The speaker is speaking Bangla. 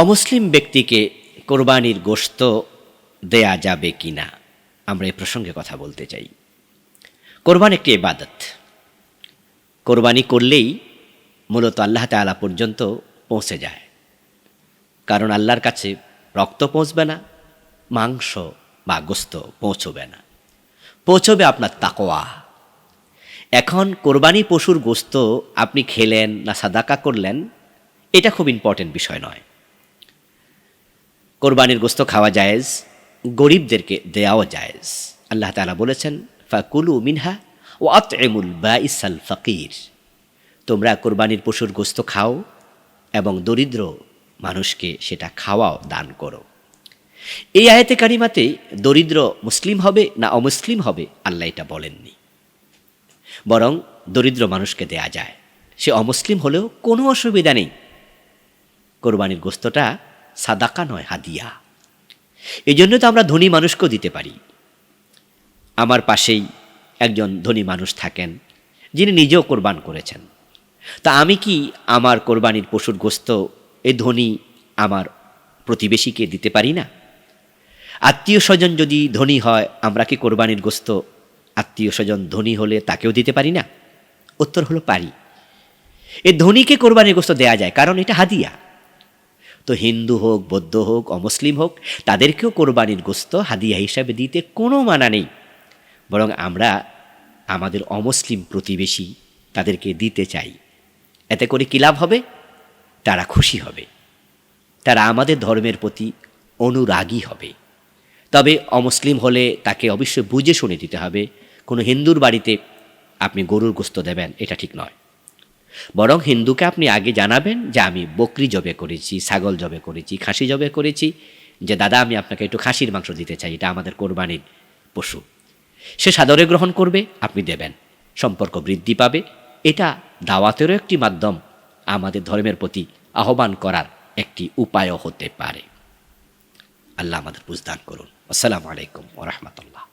অমুসলিম ব্যক্তিকে কোরবানির গোশত দেয়া যাবে কি না আমরা এই প্রসঙ্গে কথা বলতে চাই। কোরবান একটি এবাদত কোরবানি করলেই মূলত আল্লাহ তাআলা পর্যন্ত পৌঁছে যায়। কারণ আল্লাহর কাছে রক্ত পৌঁছবে না, মাংস বা গোস্ত পৌঁছবে না। পৌঁছবে আপনার তাকোয়া এখন কোরবানি পশুর গোস্ত আপনি খেলেন না সাদাকা করলেন, এটা খুব ইম্পর্টেন্ট বিষয় নয়। কোরবানির গোস্ত খাওয়া জায়েজ, গরিবদেরকে দেওয়াও জায়েজ। আল্লাহ তালা বলেছেন, ফাকুলু মিনহা ও আতএমুল বা ইসাল ফকির। তোমরা কোরবানির পশুর গোস্ত খাও এবং দরিদ্র মানুষকে সেটা খাওয়াও, দান করো। এই আয়াতে কারিমাতে দরিদ্র মুসলিম হবে না অমুসলিম হবে, আল্লাহ এটা বলেননি। বরং দরিদ্র মানুষকে দেয়া যায়। সে অমুসলিম হলেও কোনো অসুবিধা নেই। কোরবানির গোস্তটা সাদাকা নয়, হাদিয়া। এই জন্য তো আমরা ধনী মানুষকেও দিতে পারি। আমার পাশেই একজন ধনী মানুষ থাকেন, যিনি নিজেও কোরবান করেছেন। তা আমি কি আমার কোরবানির পশুর গোস্ত এ ধনী আমার প্রতিবেশীকে দিতে পারি না? আত্মীয় স্বজন যদি ধনী হয়, আমরা কি কোরবানির গোস্ত আত্মীয় স্বজন ধনী হলে তাকেও দিতে পারি না? উত্তর হলো পারি। এ ধনীকে কোরবানির গোস্ত দেয়া যায়, কারণ এটা হাদিয়া। তো হিন্দু হোক, বৌদ্ধ হোক, অমুসলিম হোক, তাদেরকেও কোরবানির গোস্ত হাদিয়া হিসাবে দিতে কোনো মানা নেই। বরং আমরা আমাদের অমুসলিম প্রতিবেশী তাদেরকে দিতে চাই। এতে করে কী লাভ হবে? তারা খুশি হবে। তারা আমাদের ধর্মের প্রতি অনুরাগী হবে। তবে অমুসলিম হলে তাকে অবশ্যই বুঝে শুনে দিতে হবে, কোনো হিন্দুর বাড়িতে আপনি গরুর গোস্ত দেবেন, এটা ঠিক নয়। বরং হিন্দুকে আপনি আগে জানাবেন যে আমি বকরি জবে করেছি, ছাগল জবে করেছি, খাসি জবে করেছি, যে দাদা, আমি আপনাকে একটু খাসির মাংস দিতে চাই, এটা আমাদের কোরবানির পশু। সে সাদরে গ্রহণ করবে, আপনি দেবেন। সম্পর্ক বৃদ্ধি পাবে। এটা দাওয়াতেরও একটি মাধ্যম। আমাদের ধর্মের প্রতি আহ্বান করার একটি উপায়ও হতে পারে। আল্লাহ আমাদের বুঝদান করুন। আসসালামু আলাইকুম ওরহমতুল্লাহ